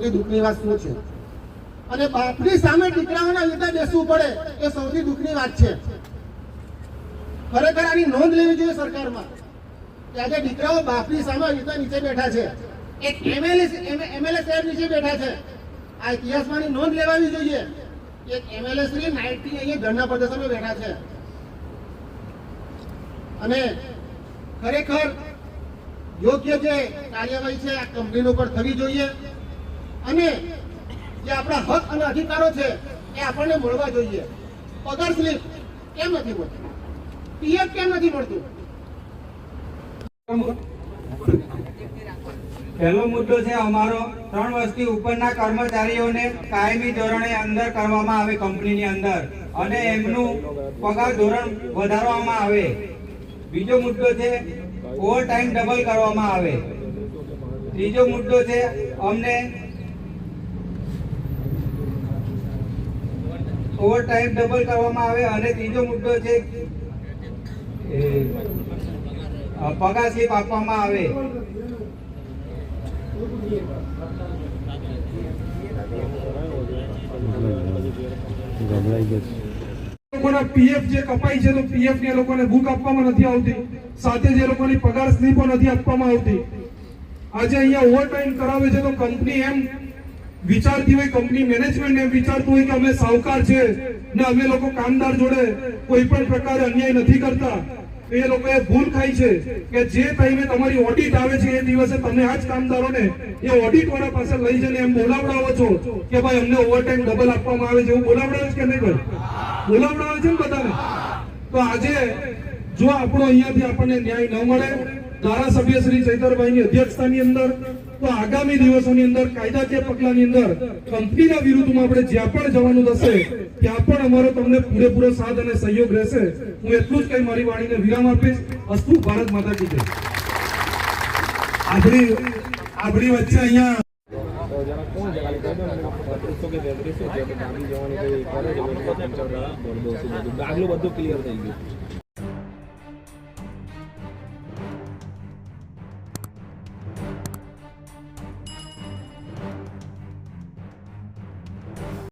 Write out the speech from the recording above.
સૌથી દુઃખની વાત શું છે? અને બાપની સામે દીકરાઓના લીધે બેસવું પડે એ સૌથી દુઃખની વાત છે. ખરેખર આની નોંધ લેવી જોઈએ સરકારમાં કે આજે દીકરાઓ બાપની સામે રીતે નીચે બેઠા છે. એક એમએલએ એમએલએ સાહેબ નીચે બેઠા છે. આ ઇતિહાસમાંની નોંધ લેવાવી જોઈએ એક એમએલએ શ્રી નાઇટી અહીંયા ધરના પ્રદર્શનમાં બેઠા છે. અને ખરેખર યોગ્ય જે કાર્યવાહી છે આ કંપનીનો પર થવી જોઈએ. અને જે આપણા હક અને અધિકારો છે, એ આપણને મળવા જોઈએ. પગાર સ્લીપ કેમ નથી મળતી? પીએફ કેમ નથી મળતું? પહેલો મુદ્દો છે, અમારો ત્રણ વર્ષથી ઉપરના કર્મચારીઓને કાયમી ધોરણે અંદર કરવામાં આવે કંપનીની અંદર અને એમનું પગાર ધોરણ વધારવામાં આવે. બીજો મુદ્દો છે ઓવર ટાઈમ ડબલ કરવામાં આવે. ત્રીજો મુદ્દો છે, અમને ઓવર ટાઈમ ડબલ કરવામાં આવે અને ત્રીજો મુદ્દો છે પગાર સ્લીપ આપવામાં આવે. લોકોના પીએફ જે કપાઈ છે તો પીએફની લોકોને બુક આપવામાં નથી આવતી. સાથે જે લોકોની પગાર સ્લીપો નથી આપવામાં આવતી. આજે અહીંયા ઓવર કરાવે છે તો કંપની એમ વિચારતી હોય કંપની મેનેજમેન્ટ એમ વિચારતું હોય કે અમે સાવકાર છે ને અમે લોકો કામદાર જોડે કોઈ પણ પ્રકારે અન્યાય નથી કરતા એ લોકોએ ભૂલ ખાઈ છે કે જે ટાઈમે તમારી ઓડિટ આવે છે એ દિવસે તમે આ જ કામદારોને એ ઓડિટ વાળા પાસે લઈ જઈને એમ બોલાવડાવો છો કે ભાઈ અમને ઓવરટાઈમ ડબલ આપવામાં આવે છે, એવું બોલાવડાવે છે કે નહીં ભાઈ? બોલાવડાવે છે ને બધાને? તો આજે જો આપણો અહીંયાથી આપણને ન્યાય ન મળે ધારાસભ્ય શ્રી ચૈતરભાઈની અધ્યક્ષતાની અંદર, તો આગામી દિવસોની અંદર, કાયદાકીય પગલાની અંદર, કંપનીના વિરુદ્ધમાં આપણે જ્યાં પણ જવાનું થશે, ત્યાં પણ અમારો તમને પૂરેપૂરો સાથ અને સહયોગ રહેશે. હું એટલું જ કઈ મારી વાણીને વિરામ આપીશ. અસ્તુ ભારત માતા કી જય. આપણી આપણી વચ્ચે અહીંયા આગલું બધું ક્લિયર થઈ ગયું.